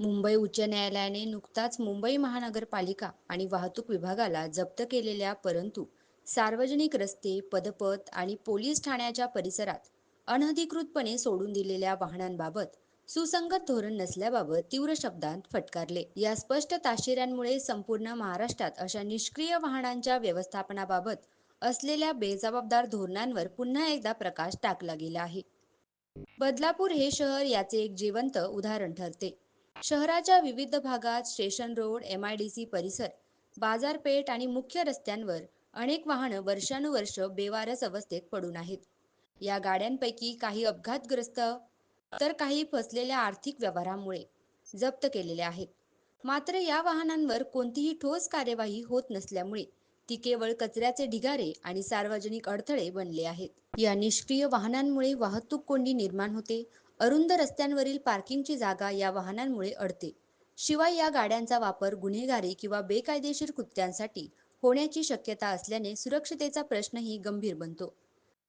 मुंबई उच्च न्यायालयाने नुकताच मुंबई महानगरपालिका आणि वाहतूक विभागाला जप्त केलेल्या परंतु सार्वजनिक रस्ते पदपथ आणि पोलीस ठाण्याच्या परिसरात अनधिकृतपणे सोडून दिलेल्या वाहनांबाबत सुसंगत धोरण नसल्याबाबत तीव्र शब्दांत फटकारले. या स्पष्ट ताशेऱ्यांमुळे संपूर्ण महाराष्ट्रात अशा निष्क्रिय वाहनांच्या व्यवस्थापनाबाबत असलेल्या बेजबाबदार धोरणांवर पुन्हा एकदा प्रकाश टाकला गेला आहे. बदलापूर हे शहर याचे एक जिवंत उदाहरण ठरते. शहराच्या विविध भागात station road M I D C परिसर बाजारपेठ आणि मुख्य रस्त्यांवर अनेक वाहनं वर्षानुवर्ष बेवारस अवस्थेत पडून आहेत. या गाड्यांपैकी काही अपघातग्रस्त तर काही फसलेल्या आर्थिक व्यवहारामुळे जप्त केलेल्या आहेत. मात्र या वाहनांवर कोणतीही ठोस कार्यवाही होत नसल्यामुळे ती केवळ कचऱ्याचे ढिगारे आणि सार्वजनिक अडथळे बनले आहेत. या निष्क्रिय वाहनांमुळे वाहतूक कोंडी निर्माण होते. अरुंद रस्त्यांवरील पार्किंगची जागा या वाहनांमुळे अडते. शिवाय या गाड्यांचा वापर गुन्हेगारी किंवा बेकायदेशीर कृत्यांसाठी होण्याची शक्यता असल्याने सुरक्षतेचा प्रश्नही गंभीर बनतो.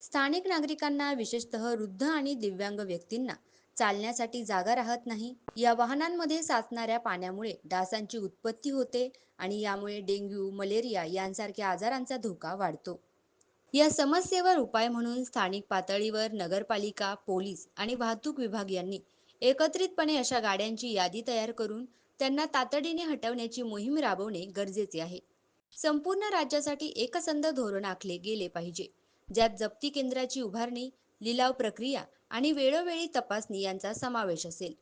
स्थानिक नागरिकांना विशेषतः वृद्ध आणि दिव्यांग व्यक्तींना चालण्यासाठी जागा राहत नाही. या वाहनांमध्ये साचणाऱ्या पाण्यामुळे डासांची उत्पत्ती होते आणि यामुळे डेंग्यू मलेरिया यांसारख्या आजारांचा धोका वाढतो. या समस्येवर उपाय म्हणून स्थानिक पातळीवर नगरपालिका पोलीस आणि वाहतूक विभाग यांनी एकत्रितपणे अशा गाड्यांची यादी तयार करून त्यांना तातडीने हटवण्याची मोहीम राबवणे गरजेचे आहे. संपूर्ण राज्यासाठी एकसंध धोरण आखले गेले पाहिजे. ज्यात जप्ती केंद्राची उभारणी लिलाव प्रक्रिया आणि वेळोवेळी तपासणी यांचा समावेश असेल.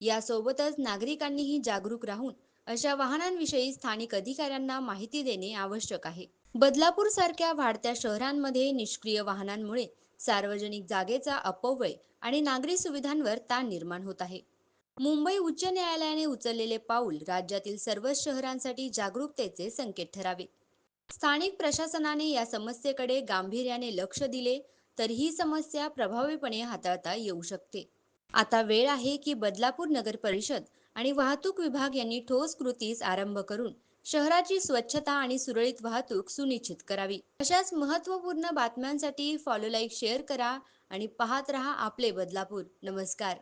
यासोबतच नागरिकांनीही जागरूक राहून अशा वाहनांविषयी स्थानिक अधिकाऱ्यांना माहिती देणे आवश्यक आहे. बदलापूर सारख्या वाढत्या शहरांमध्ये निष्क्रिय वाहनांमुळे सार्वजनिक जागेचा अपव्यय आणि नागरी सुविधांवर ताण निर्माण होत आहे. मुंबई उच्च न्यायालयाने उचललेले पाऊल राज्यातील सर्वच शहरांसाठी जागरूकतेचे संकेत ठरावे. स्थानिक प्रशासनाने या समस्येकडे गांभीर्याने लक्ष दिले तर ही समस्या प्रभावीपणे हाताळता येऊ शकते. आता वेळ आहे की बदलापूर नगर परिषद आणि वाहतूक विभाग यांनी ठोस कृतीस आरंभ करून शहराची स्वच्छता आणि सुरळीत वाहतूक सुनिश्चित करावी. अशाच महत्त्वपूर्ण बातम्यांसाठी फॉलो लाईक शेअर करा आणि पाहत रहा आपले बदलापूर. नमस्कार.